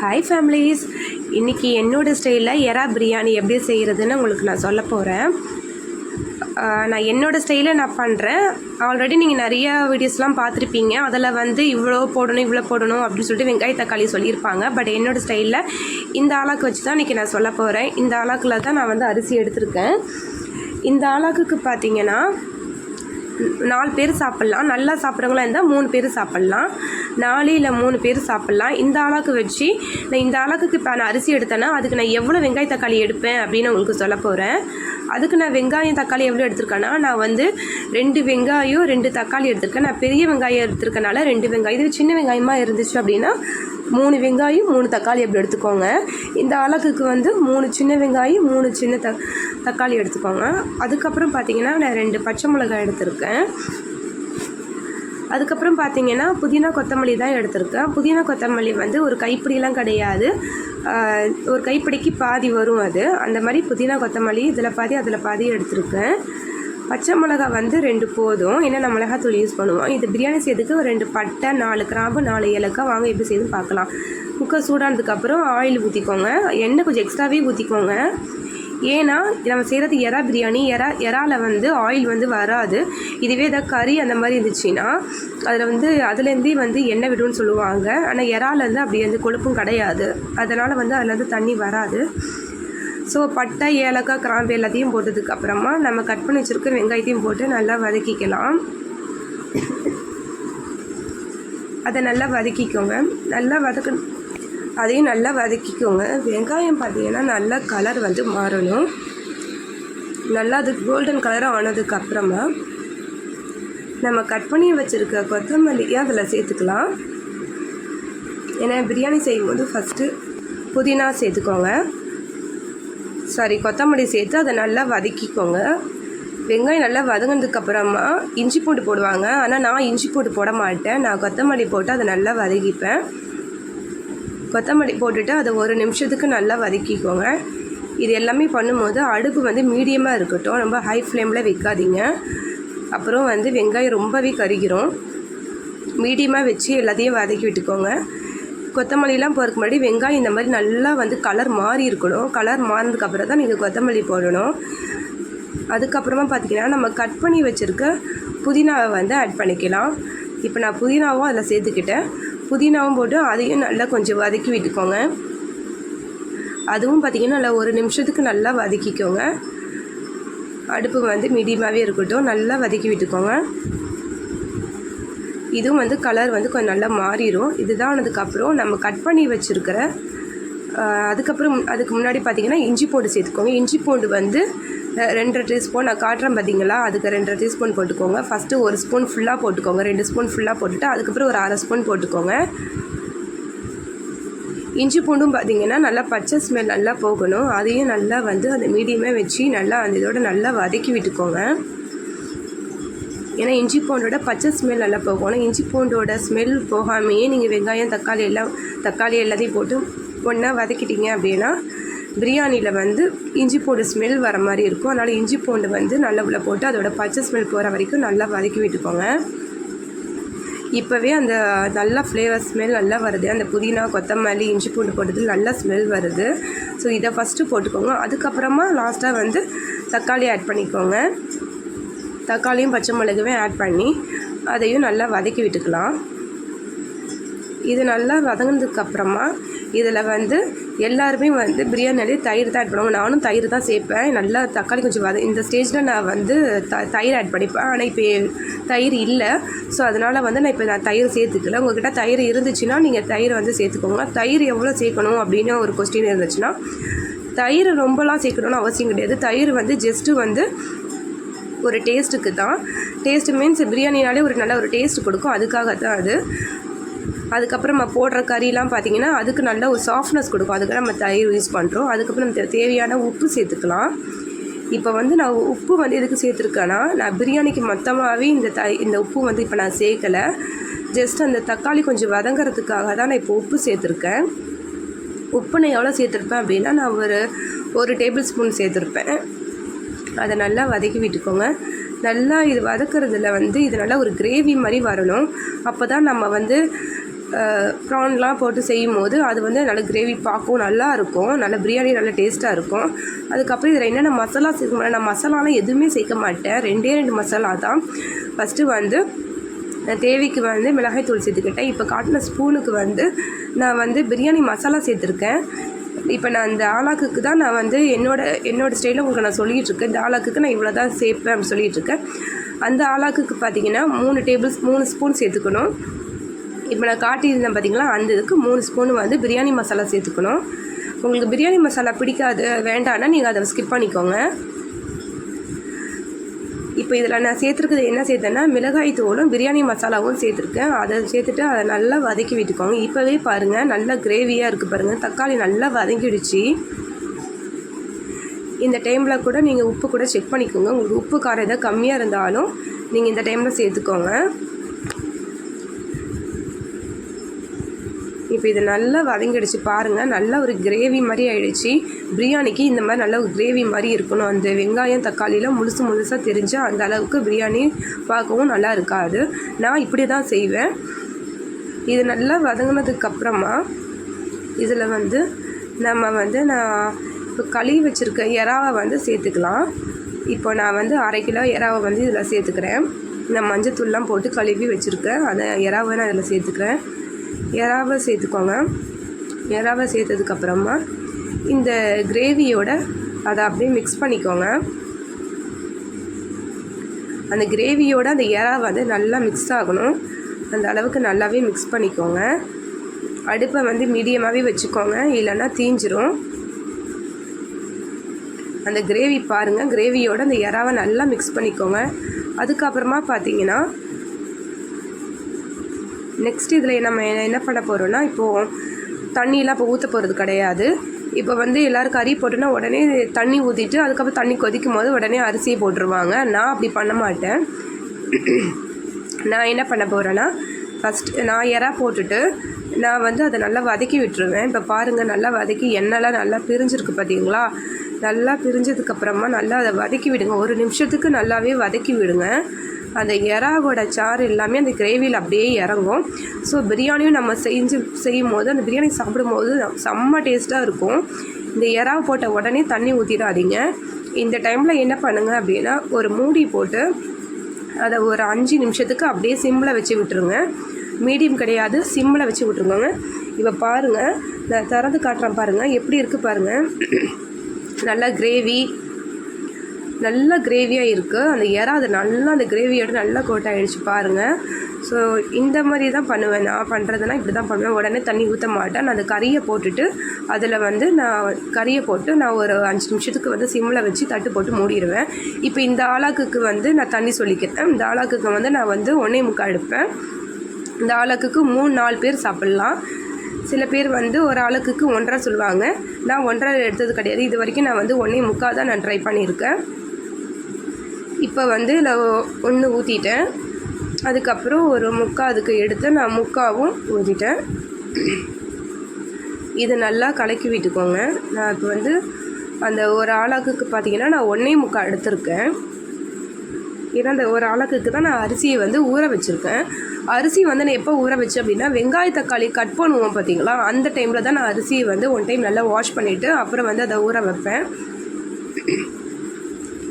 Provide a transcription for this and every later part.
Hi families இன்றைக்கி என்னோடய ஸ்டைலில் எறா பிரியாணி எப்படி செய்கிறதுன்னு உங்களுக்கு நான் சொல்ல போகிறேன் நான் என்னோடய ஸ்டைலில் நான் பண்ணுறேன் ஆல்ரெடி நீங்கள் நிறைய வீடியோஸ்லாம் பார்த்துருப்பீங்க. அதில் வந்து இவ்வளோ போடணும் இவ்வளோ போடணும் அப்படின்னு சொல்லிட்டு வெங்காய தக்காளி சொல்லியிருப்பாங்க. பட் என்னோடய ஸ்டைலில் இந்த ஆளாக்கு வச்சு தான் இன்றைக்கி நான் சொல்ல போகிறேன் இந்த ஆளாக்கில் தான் நான் வந்து அரிசி எடுத்திருக்கேன். இந்த ஆளாக்குக்கு பார்த்தீங்கன்னா நாலு பேர் சாப்பிட்லாம். நல்லா சாப்பிட்றவங்களா இருந்தால் மூணு பேர் சாப்பிட்லாம். நாலு இல்லை மூணு பேர் சாப்பிட்லாம். இந்த அளவுக்கு வச்சு நான் இந்த அளவுக்கு இப்போ நான் அரிசி எடுத்தேன்னா அதுக்கு நான் எவ்வளோ வெங்காய தக்காளி எடுப்பேன் அப்படின்னு உங்களுக்கு சொல்ல போகிறேன் அதுக்கு நான் வெங்காயம் தக்காளி எவ்வளோ எடுத்திருக்கேன்னா நான் வந்து ரெண்டு வெங்காயம் ரெண்டு தக்காளி எடுத்திருக்கேன். நான் பெரிய வெங்காயம் எடுத்திருக்கனால ரெண்டு வெங்காயம். இது சின்ன வெங்காயமாக இருந்துச்சு அப்படின்னா மூணு வெங்காயம் மூணு தக்காளி அப்படி எடுத்துக்கோங்க. இந்த அளவுக்கு வந்து மூணு சின்ன வெங்காயம் மூணு சின்ன த தக்காளி எடுத்துக்கோங்க. அதுக்கப்புறம் பார்த்தீங்கன்னா நான் ரெண்டு பச்சை மிளகாய் எடுத்திருக்கேன். அதுக்கப்புறம் பார்த்தீங்கன்னா புதினா கொத்தமல்லி தான் எடுத்திருக்கேன். புதினா கொத்தமல்லி வந்து ஒரு கைப்பிடிலாம் கிடையாது. ஒரு கைப்பிடிக்கு பாதி வரும் அது. அந்த மாதிரி புதினா கொத்தமல்லி இதில் பாதி அதில் பாதி எடுத்திருக்கேன். பச்சை மிளகா வந்து ரெண்டு போதும். ஏன்னா நான் மிளகாத்தூள் யூஸ் பண்ணுவோம். இது பிரியாணி செய்யறதுக்கு ஒரு ரெண்டு பட்டை நாலு கிராம்பு நாலு ஏலக்காய் வாங்க எப்படி செய்யுதுன்னு பார்க்கலாம். குக்கர் சூடானதுக்கப்புறம் ஆயில் ஊற்றிக்கோங்க எண்ணெய் கொஞ்சம் எக்ஸ்ட்ராவே ஊற்றிக்கோங்க ஏன்னா நம்ம செய்கிறது எறா பிரியாணி. எறா எறாவில் வந்து ஆயில் வந்து வராது. இதுவே ஏதாவது கறி அந்த மாதிரி இருந்துச்சுன்னா அதில் வந்து அதுலேருந்தே வந்து எண்ணெய் விடும்னு சொல்லுவாங்க. ஆனால் எறால வந்து அப்படி வந்து கொழுப்பும் கிடையாது. அதனால் வந்து அதில் வந்து தண்ணி வராது. ஸோ பட்டை ஏலக்காய் கிராம்பு எல்லாத்தையும் போட்டதுக்கு அப்புறமா நம்ம கட் பண்ணி வச்சுருக்க வெங்காயத்தையும் போட்டு நல்லா வதக்கிக்கலாம். அதை நல்லா வதக்கிக்கோங்க. நல்லா வதக்க அதையும் நல்லா வதக்கிக்கோங்க. வெங்காயம் பார்த்தீங்கன்னா நல்லா கலர் வந்து மாறணும். நல்லா அது கோல்டன் கலராக ஆனதுக்கு அப்புறமா நம்ம கட் பண்ணி வச்சுருக்க கொத்தமல்லியை அதில் சேர்த்துக்கலாம். ஏன்னா பிரியாணி செய்யும்போது ஃபஸ்ட்டு புதினா சேர்த்துக்கோங்க. சாரி கொத்தமல்லி சேர்த்து அதை நல்லா வதக்கிக்கோங்க. வெங்காயம் நல்லா வதங்கினதுக்கப்புறமா இஞ்சி பூண்டு போடுவாங்க. ஆனால் நான் இஞ்சி பூண்டு போட மாட்டேன். நான் கொத்தமல்லி போட்டு அதை நல்லா வதக்கிப்பேன். கொத்தமல்லி போட்டுட்டு அதை ஒரு நிமிஷத்துக்கு நல்லா வதக்கிக்கோங்க. இது எல்லாமே பண்ணும்போது அடுப்பு வந்து மீடியமாக இருக்கட்டும் ரொம்ப ஹை ஃப்ளேமில் வைக்காதீங்க. அப்புறம் வந்து வெங்காயம் ரொம்பவே கருகிரும். மீடியமாக வச்சு எல்லாத்தையும் வதக்கி விட்டுக்கோங்க. கொத்தமல்லிலாம் போகிறதுக்கு முன்னாடி வெங்காயம் இந்த மாதிரி நல்லா வந்து கலர் மாறி இருக்கணும். கலர் மாறினதுக்கப்புறம் தான் நீங்கள் கொத்தமல்லி போடணும். அதுக்கப்புறமா பார்த்தீங்கன்னா நம்ம கட் பண்ணி வச்சுருக்க புதினாவை வந்து ஆட் பண்ணிக்கலாம். இப்போ நான் புதினாவும் அதில் சேர்த்துக்கிட்டேன். புதினாவும் போட்டு அதையும் நல்லா கொஞ்சம் வதக்கி விட்டுக்கோங்க. அதுவும் பார்த்திங்கன்னா நல்லா ஒரு நிமிஷத்துக்கு நல்லா வதக்கிக்கோங்க. அடுப்பு வந்து மீடியமாகவே இருக்கட்டும். நல்லா வதக்கி விட்டுக்கோங்க. இதுவும் வந்து கலர் வந்து கொஞ்சம் நல்லா மாறிடும் இதுதான் ஆனதுக்கப்புறம் நம்ம கட் பண்ணி வச்சுருக்கிற அதுக்கப்புறம் அதுக்கு முன்னாடி பார்த்திங்கன்னா இஞ்சி பூண்டு சேர்த்துக்கோங்க. இஞ்சி பூண்டு வந்து ரெண்டரை டீஸ்பூன் நான் காட்டுறேன் பார்த்தீங்களா அதுக்கு ரெண்டரை டீஸ்பூன் போட்டுக்கோங்க. ஃபஸ்ட்டு ஒரு ஸ்பூன் ஃபுல்லாக போட்டுக்கோங்க. ரெண்டு ஸ்பூன் ஃபுல்லாக போட்டுட்டு அதுக்கப்புறம் ஒரு அரை ஸ்பூன் போட்டுக்கோங்க. இஞ்சி பூண்டும் பார்த்தீங்கன்னா நல்லா பச்சை ஸ்மெல் நல்லா போகணும். அதையும் நல்லா வந்து அந்த மீடியமே வச்சு நல்லா அந்த இதோட நல்லா வதக்கி விட்டுக்கோங்க. ஏன்னா இஞ்சி பூண்டோட பச்சை ஸ்மெல் நல்லா போகணும். இஞ்சி பூண்டோட ஸ்மெல் போகாமையே நீங்கள் வெங்காயம் தக்காளி எல்லாம் தக்காளி எல்லாத்தையும் போட்டு ஒன்றா வதக்கிட்டீங்க அப்படின்னா பிரியாணியில் வந்து இஞ்சி பூண்டு ஸ்மெல் வர மாதிரி இருக்கும். அதனால் இஞ்சி பூண்டு வந்து நல்லா உள்ள போட்டு அதோட பச்சை ஸ்மெல் போகிற வரைக்கும் நல்லா வதக்கி விட்டுக்கோங்க. இப்போவே அந்த நல்லா ஃப்ளேவர் ஸ்மெல் நல்லா வருது. அந்த புதினா கொத்தமல்லி இஞ்சி பூண்டு போட்டது நல்லா ஸ்மெல் வருது. ஸோ இதை ஃபஸ்ட்டு போட்டுக்கோங்க. அதுக்கப்புறமா லாஸ்ட்டாக வந்து தக்காளி ஆட் பண்ணிக்கோங்க. தக்காளியும் பச்சை மிளகுவே ஆட் பண்ணி அதையும் நல்லா வதக்கி விட்டுக்கலாம். இது நல்லா வதங்கினதுக்கப்புறமா இதில் வந்து எல்லாருமே வந்து பிரியாணிலே தயிர் தான் ஆட் பண்ணுவாங்க. நானும் தயிர் தான் சேர்ப்பேன். நல்லா தக்காளி கொஞ்சம் வத இந்த ஸ்டேஜில் நான் வந்து த தயிர் ஆட் பண்ணிப்பேன். ஆனால் இப்போ தயிர் இல்லை. ஸோ அதனால் வந்து நான் இப்போ நான் தயிர் சேர்த்துக்கல. உங்ககிட்ட தயிர் இருந்துச்சுன்னா நீங்கள் தயிர் வந்து சேர்த்துக்கோங்க. தயிர் எவ்வளோ சேர்க்கணும் அப்படின்னு ஒரு கொஸ்டின் இருந்துச்சுன்னா தயிர் ரொம்பலாம் சேர்க்கணும்னு அவசியம் கிடையாது. தயிர் வந்து ஜஸ்ட்டு வந்து ஒரு டேஸ்ட்டுக்கு தான். டேஸ்ட் மீன்ஸ் பிரியாணினாலே ஒரு நல்ல ஒரு டேஸ்ட் கொடுக்கும். அதுக்காக தான் அது. அதுக்கப்புறம் நம்ம போடுற கறிலாம் பார்த்தீங்கன்னா அதுக்கு நல்ல ஒரு சாஃப்ட்னஸ் கொடுக்கும். அதுக்கு நம்ம தயிர் யூஸ் பண்ணுறோம் அதுக்கப்புறம் நம்ம தே- தேவையான உப்பு சேர்த்துக்கலாம். இப்போ வந்து நான் உப்பு வந்து எதுக்கு சேர்த்துருக்கேன்னா நான் பிரியாணிக்கு மொத்தமாகவே இந்த த இந்த உப்பு வந்து இப்போ நான் சேர்க்கலை. ஜஸ்ட் அந்த தக்காளி கொஞ்சம் வதங்கிறதுக்காக தான் நான் இப்போ உப்பு சேர்த்துருக்கேன். உப்பு நான் எவ்வளோ சேர்த்துருப்பேன் அப்படின்னா நான் ஒரு ஒரு டேபிள் ஸ்பூன் சேர்த்துருப்பேன். அதை நல்லா வதக்கி விட்டுக்கோங்க. நல்லா இது வதக்குறதுல வந்து இது நல்லா ஒரு கிரேவி மாதிரி வரணும். அப்போ தான் நம்ம வந்து ப்ரான்லாம் போட்டு செய்யும் போது அது வந்து நல்ல கிரேவி பார்க்கவும் நல்லா இருக்கும் நல்ல பிரியாணி நல்ல டேஸ்ட்டாக இருக்கும். அதுக்கப்புறம் இதில் என்னென்ன மசாலா சேர்க்க நான் மசாலாலாம் எதுவுமே சேர்க்க மாட்டேன். ரெண்டே ரெண்டு மசாலா தான். ஃபஸ்ட்டு வந்து நான் தேவைக்கு வந்து மிளகாய் தூள் சேர்த்துக்கிட்டேன். இப்போ காட்டின ஸ்பூனுக்கு வந்து நான் வந்து பிரியாணி மசாலா சேர்த்துருக்கேன். இப்போ நான் இந்த ஆலாக்குக்கு தான் நான் வந்து என்னோட என்னோடய ஸ்டைலில் உங்களுக்கு நான் சொல்லிகிட்டு இருக்கேன் இந்த ஆலாக்குக்கு நான் இவ்வளோ தான் சேர்ப்பேன் அப்படின்னு சொல்லிகிட்டு இருக்கேன் அந்த ஆலாக்குக்கு பார்த்தீங்கன்னா மூணு டேபிள்ஸ் மூணு ஸ்பூன் சேர்த்துக்கணும். இப்போ நான் காட்டியிருந்தேன் பார்த்தீங்களா? அந்த இதுக்கு மூணு ஸ்பூன் வந்து பிரியாணி மசாலா சேர்த்துக்கணும். உங்களுக்கு பிரியாணி மசாலா பிடிக்காது வேண்டாம்னா நீங்கள் அதை ஸ்கிப் பண்ணிக்கோங்க. இப்போ இதில் நான் சேர்த்துருக்குது என்ன சேர்த்தேன்னா மிளகாய் தூளும் பிரியாணி மசாலாவும் சேர்த்துருக்கேன். அதை சேர்த்துட்டு அதை நல்லா வதக்கி விட்டுக்கோங்க. இப்போவே பாருங்கள் நல்லா கிரேவியாக இருக்குது பாருங்கள் தக்காளி நல்லா வதங்கிடுச்சு. இந்த டைமில் கூட நீங்கள் உப்பு கூட செக் பண்ணிக்கோங்க. உங்களுக்கு உப்பு காரம் எதாவது கம்மியாக இருந்தாலும் நீங்கள் இந்த டைமில் சேர்த்துக்கோங்க. இப்போ இது நல்லா வதங்கிடுச்சு பாருங்கள் நல்லா ஒரு கிரேவி மாதிரி ஆயிடுச்சு. பிரியாணிக்கு இந்த மாதிரி நல்ல ஒரு கிரேவி மாதிரி இருக்கணும். அந்த வெங்காயம் தக்காளிலாம் முழுசு முழுசாக தெரிஞ்சு அந்த அளவுக்கு பிரியாணி பார்க்கவும் நல்லா இருக்காது. நான் இப்படி தான் செய்வேன். இது நல்லா வதங்கினதுக்கப்புறமா இதில் வந்து நம்ம வந்து நான் இப்போ கழுவி வச்சுருக்க இறாவை வந்து சேர்த்துக்கலாம். இப்போ நான் வந்து அரை கிலோ இறாவை வந்து இதில் சேர்த்துக்கிறேன். நான் மஞ்சத்தூள்லாம் போட்டு கழுவி வச்சுருக்கேன். அதை இறாவை நான் இதில் சேர்த்துக்கிறேன். இறாவை சேர்த்துக்கோங்க. இறாவை சேர்த்ததுக்கப்புறமா இந்த கிரேவியோட அதை அப்படியே மிக்ஸ் பண்ணிக்கோங்க. அந்த கிரேவியோட அந்த இறாவை வந்து நல்லா மிக்ஸ் ஆகணும். அந்த அளவுக்கு நல்லாவே மிக்ஸ் பண்ணிக்கோங்க. அடுப்பை வந்து மீடியமாகவே வச்சுக்கோங்க. இல்லைன்னா தீஞ்சிரும். அந்த கிரேவி பாருங்கள் கிரேவியோட அந்த இறாவை நல்லா மிக்ஸ் பண்ணிக்கோங்க. அதுக்கப்புறமா பார்த்தீங்கன்னா நெக்ஸ்ட் இதில் நம்ம என்ன பண்ண போகிறோம்னா இப்போது தண்ணியெலாம் இப்போ ஊற்ற போகிறது கிடையாது. இப்போ வந்து எல்லோரும் கறி போட்டோன்னா உடனே தண்ணி ஊற்றிட்டு அதுக்கப்புறம் தண்ணி கொதிக்கும் போது உடனே அரிசியை போட்டுருவாங்க. நான் அப்படி பண்ண மாட்டேன். நான் என்ன பண்ண போகிறேன்னா ஃபஸ்ட் நான் இறா போட்டுட்டு நான் வந்து அதை நல்லா வதக்கி விட்டுருவேன். இப்போ பாருங்கள் நல்லா வதக்கி எண்ணெய்லாம் நல்லா பிரிஞ்சிருக்கு பார்த்தீங்களா நல்லா பிரிஞ்சதுக்கப்புறமா நல்லா அதை வதக்கி விடுங்க. ஒரு நிமிஷத்துக்கு நல்லாவே வதக்கி விடுங்க. அந்த இறாவோட சாறு எல்லாமே அந்த கிரேவியில் அப்படியே இறங்கும். ஸோ பிரியாணியும் நம்ம செஞ்சு செய்யும் போது அந்த பிரியாணி சாப்பிடும்போது செம்ம டேஸ்ட்டாக இருக்கும். இந்த எறா போட்ட உடனே தண்ணி ஊற்றிடாதீங்க இந்த டைமில் என்ன பண்ணுங்கள் அப்படின்னா ஒரு மூடி போட்டு அதை ஒரு அஞ்சு நிமிஷத்துக்கு அப்படியே சிம்மில் வச்சு விட்டுருங்க. மீடியம் கிடையாது சிம்மில் வச்சு விட்டுருக்கோங்க இப்போ பாருங்கள் நான் திறந்து காட்டுறேன் பாருங்கள் எப்படி இருக்குது பாருங்கள் நல்லா கிரேவி நல்ல கிரேவியாக இருக்குது அந்த இறா அது நல்லா அந்த கிரேவியோட நல்லா கோட் ஆகிடுச்சு பாருங்கள் ஸோ இந்த மாதிரி தான் பண்ணுவேன். நான் பண்ணுறதுனா இப்படி தான் பண்ணுவேன். உடனே தண்ணி ஊற்ற மாட்டேன். நான் அந்த கறியை போட்டுட்டு அதில் வந்து நான் கறியை போட்டு நான் ஒரு அஞ்சு நிமிஷத்துக்கு வந்து சிம்மில் வச்சு தட்டு போட்டு மூடிடுவேன். இப்போ இந்த ஆளாக்குக்கு வந்து நான் தண்ணி சொல்லிக்கிறேன். இந்த ஆளாக்குக்கு வந்து நான் வந்து ஒன்றே முக்கால் எடுப்பேன். இந்த ஆளாக்குக்கு மூணு நாலு பேர் சாப்பிட்லாம். சில பேர் வந்து ஒரு ஆளுக்குக்கு ஒன்றரை சொல்லுவாங்க. நான் ஒன்றரை எடுத்தது கிடையாது. இது வரைக்கும் நான் வந்து ஒன்றே முக்கால் தான் நான் ட்ரை பண்ணியிருக்கேன். இப்போ வந்து இதில் ஒன்று ஊற்றிட்டேன் அதுக்கப்புறம் ஒரு முக்கா அதுக்கு எடுத்து நான் முக்காவும் ஊற்றிட்டேன் இதை நல்லா கலக்கி விட்டுக்கோங்க. நான் இப்போ வந்து அந்த ஒரு ஆளாக்குக்கு பார்த்தீங்கன்னா நான் ஒன்றே முக்கால் எடுத்திருக்கேன். ஏன்னா அந்த ஒரு ஆளாக்குக்கு தான் நான் அரிசியை வந்து ஊற வச்சுருக்கேன். அரிசி வந்து நான் எப்போ ஊற வச்சேன் அப்படின்னா வெங்காய தக்காளி கட் பண்ணுவோம் பார்த்தீங்களா? அந்த டைமில் தான் நான் அரிசியை வந்து ஒன் டைம் நல்லா வாஷ் பண்ணிவிட்டு அப்புறம் வந்து அதை ஊற வைப்பேன்.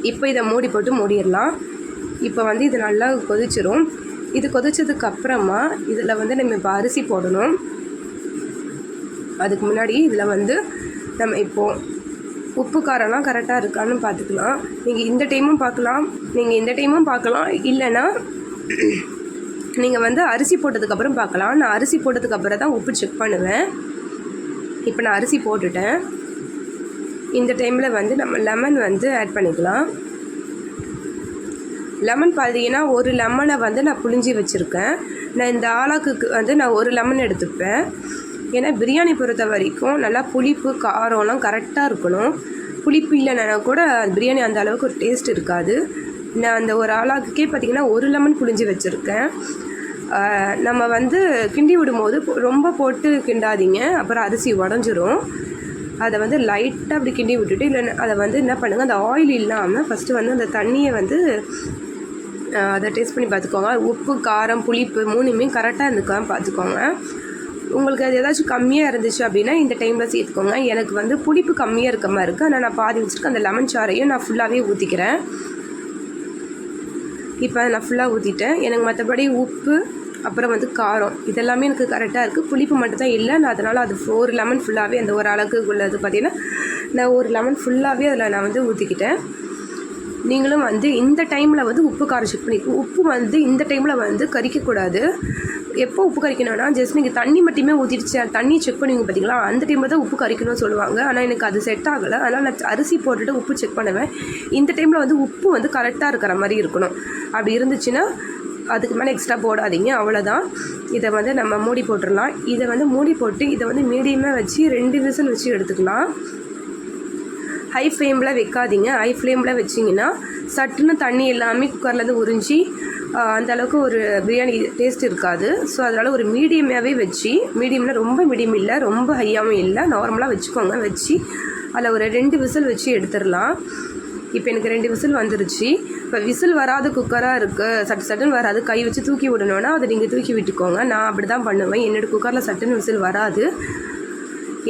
இப்போ இதை மூடி போட்டு மூடிடலாம். இப்போ வந்து இது நல்லா கொதிச்சிரும். இது கொதிச்சதுக்கு அப்புறமா இதில் வந்து நம்ம இப்போ அரிசி போடணும். அதுக்கு முன்னாடி இதில் வந்து நம்ம இப்போது உப்பு காரம்லாம் கரெக்டாக இருக்கான்னு பார்த்துக்கலாம். நீங்கள் இந்த டைமும் பார்க்கலாம். நீங்கள் இந்த டைமும் பார்க்கலாம். இல்லைன்னா நீங்கள் வந்து அரிசி போட்டதுக்கப்புறம் பார்க்கலாம். நான் அரிசி போட்டதுக்கப்புறம் தான் உப்பு செக் பண்ணுவேன். இப்போ நான் அரிசி போட்டுட்டேன். இந்த டைமில் வந்து நம்ம லெமன் வந்து ஆட் பண்ணிக்கலாம். லெமன் பார்த்தீங்கன்னா ஒரு லெமனை வந்து நான் புளிஞ்சி வச்சுருக்கேன். நான் இந்த ஆலாக்குக்கு வந்து நான் ஒரு லெமன் எடுத்துப்பேன். ஏன்னா பிரியாணி பொறுத்த வரைக்கும் நல்லா புளிப்பு காரம்லாம் கரெக்டாக இருக்கணும். புளிப்பு இல்லைன்னா கூட பிரியாணி அந்த அளவுக்கு ஒரு டேஸ்ட் இருக்காது. நான் அந்த ஒரு ஆளாக்குக்கே பார்த்திங்கன்னா ஒரு லெமன் புளிஞ்சு வச்சுருக்கேன். நம்ம வந்து கிண்டி விடும்போது ரொம்ப போட்டு கிண்டாதீங்க. அப்புறம் அரிசி உடஞ்சிரும். அதை வந்து லைட்டாக அப்படி கிண்டி விட்டுட்டு இல்லை அதை வந்து என்ன பண்ணுங்கள் அந்த ஆயில் இல்லாமல் ஃபஸ்ட்டு வந்து அந்த தண்ணியை வந்து அதை டேஸ்ட் பண்ணி பார்த்துக்கோங்க. உப்பு காரம் புளிப்பு மூணுமே கரெக்டாக இருந்துக்காம பார்த்துக்கோங்க. உங்களுக்கு அது ஏதாச்சும் கம்மியாக இருந்துச்சு அப்படின்னா இந்த டைமில் சேர்த்துக்கோங்க. எனக்கு வந்து புளிப்பு கம்மியாக இருக்க மாதிரி இருக்குது ஆனால் நான் பாதி வச்சுருக்கேன் அந்த லெமன் சாறையும் நான் ஃபுல்லாகவே ஊற்றிக்கிறேன் இப்போ நான் ஃபுல்லாக ஊற்றிட்டேன் எனக்கு மற்றபடி உப்பு அப்புறம் வந்து காரம். இதெல்லாமே எனக்கு கரெக்டாக இருக்குது புளிப்பு மட்டும் தான் இல்லை நான் அதனால் அது ஒரு லெமன் ஃபுல்லாகவே அந்த ஒரு அளவுக்கு உள்ளது பார்த்தீங்கன்னா நான் ஒரு லெமன் ஃபுல்லாகவே அதில் நான் வந்து ஊற்றிக்கிட்டேன் நீங்களும் வந்து இந்த டைமில் வந்து உப்பு காரம் செக் பண்ணி உப்பு வந்து இந்த டைமில் வந்து கறிக்கக்கூடாது எப்போ உப்பு கறிக்கணும்னா ஜஸ்ட் நீங்கள் தண்ணி மட்டுமே ஊற்றிடுச்சு தண்ணி செக் பண்ணுவீங்க பார்த்தீங்களா அந்த டைமில் தான் உப்பு கரிக்கணும்னு சொல்லுவாங்க. ஆனால் எனக்கு அது செட் ஆகலை. அதனால் நான் அரிசி போட்டுட்டு உப்பு செக் பண்ணுவேன். இந்த டைமில் வந்து உப்பு வந்து கரெக்டாக இருக்கிற மாதிரி இருக்கணும். அப்படி இருந்துச்சுன்னா அதுக்கு மேலே எக்ஸ்ட்ரா போடாதீங்க அவ்வளோதான் இதை வந்து நம்ம மூடி போட்டுடலாம். இதை வந்து மூடி போட்டு இதை வந்து மீடியமாக வச்சு ரெண்டு விசில் வச்சு எடுத்துக்கலாம். ஹை ஃப்ளேமில் வைக்காதீங்க. ஹை ஃப்ளேமில் வச்சிங்கன்னா சட்டுன்னு தண்ணி எல்லாமே குக்கர்லேருந்து உறிஞ்சி அந்த அளவுக்கு ஒரு பிரியாணி டேஸ்ட் இருக்காது. ஸோ அதனால் ஒரு மீடியமாகவே வச்சு மீடியமில் ரொம்ப மீடியம் இல்லை ரொம்ப ஹையாகவும் இல்லை நார்மலாக வச்சுக்கோங்க. வச்சு அதில் ஒரு ரெண்டு விசில் வச்சு எடுத்துடலாம். இப்போ எனக்கு ரெண்டு விசில் வந்துருச்சு. இப்போ விசில் வராத குக்கராக இருக்குது சட்டு சட்டுன்னு வராது. கை வச்சு தூக்கி விடணுன்னா அதை நீங்கள் தூக்கி விட்டுக்கோங்க. நான் அப்படி தான் பண்ணுவேன் என்னோடய குக்கரில் சட்டுன்னு விசில் வராது.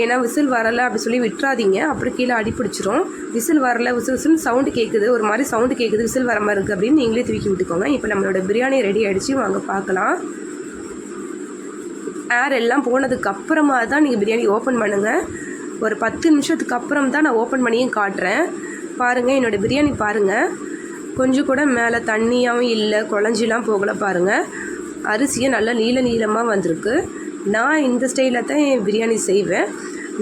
ஏன்னா விசில் வரலை அப்படி சொல்லி விட்டுறாதீங்க. அப்புறம் கீழே அடி பிடிச்சிரும். விசில் வரல விசில் விசில் சவுண்டு கேட்குது ஒரு மாதிரி சவுண்டு கேட்குது விசில் வர மாதிரி இருக்குது அப்படின்னு நீங்களே தூக்கி விட்டுக்கோங்க. இப்போ நம்மளோட பிரியாணி ரெடி ஆகிடுச்சு வாங்க பார்க்கலாம். ஏர் எல்லாம் போனதுக்கு அப்புறமா தான் நீங்கள் பிரியாணி ஓப்பன் பண்ணுங்கள் ஒரு பத்து நிமிஷத்துக்கு அப்புறம் தான் நான் ஓப்பன் பண்ணியும் காட்டுறேன். பாருங்கள் என்னோடய பிரியாணி பாருங்கள் கொஞ்சம் கூட மேலே தண்ணியாகவும் இல்லை குழஞ்சிலாம் போகலை பாருங்கள் அரிசியும் நல்லா நீல நீளமாக வந்திருக்கு. நான் இந்த ஸ்டைலில் தான் என் பிரியாணி செய்வேன்.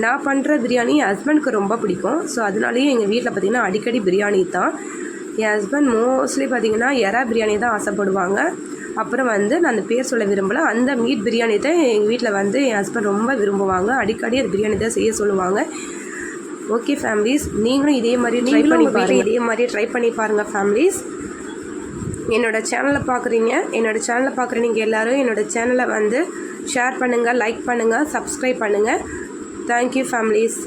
நான் பண்ணுற பிரியாணி என் ஹஸ்பண்டுக்கு ரொம்ப பிடிக்கும். ஸோ அதனாலேயே எங்கள் வீட்டில் பார்த்திங்கன்னா அடிக்கடி பிரியாணி தான். என் ஹஸ்பண்ட் மோஸ்ட்லி பார்த்திங்கன்னா எறா பிரியாணி தான் ஆசைப்படுவாங்க. அப்புறம் வந்து நான் அந்த பேர் சொல்ல விரும்பலை. அந்த மீட் பிரியாணி தான் எங்கள் வீட்டில் வந்து என் ஹஸ்பண்ட் ரொம்ப விரும்புவாங்க. அடிக்கடி அது பிரியாணி தான் செய்ய சொல்லுவாங்க. ஓகே ஃபேமிலிஸ் நீங்களும் இதே மாதிரி ட்ரை பண்ணி பாருங்கள் இதே மாதிரி ட்ரை பண்ணி பாருங்கள் ஃபேமிலிஸ் என்னோடய சேனலை பார்க்குறீங்க என்னோடய சேனலை பார்க்குற நீங்கள் எல்லோரும் என்னோடய சேனலை வந்து ஷேர் பண்ணுங்கள் லைக் பண்ணுங்கள் சப்ஸ்கிரைப் பண்ணுங்கள் தேங்க்யூ ஃபேமிலிஸ்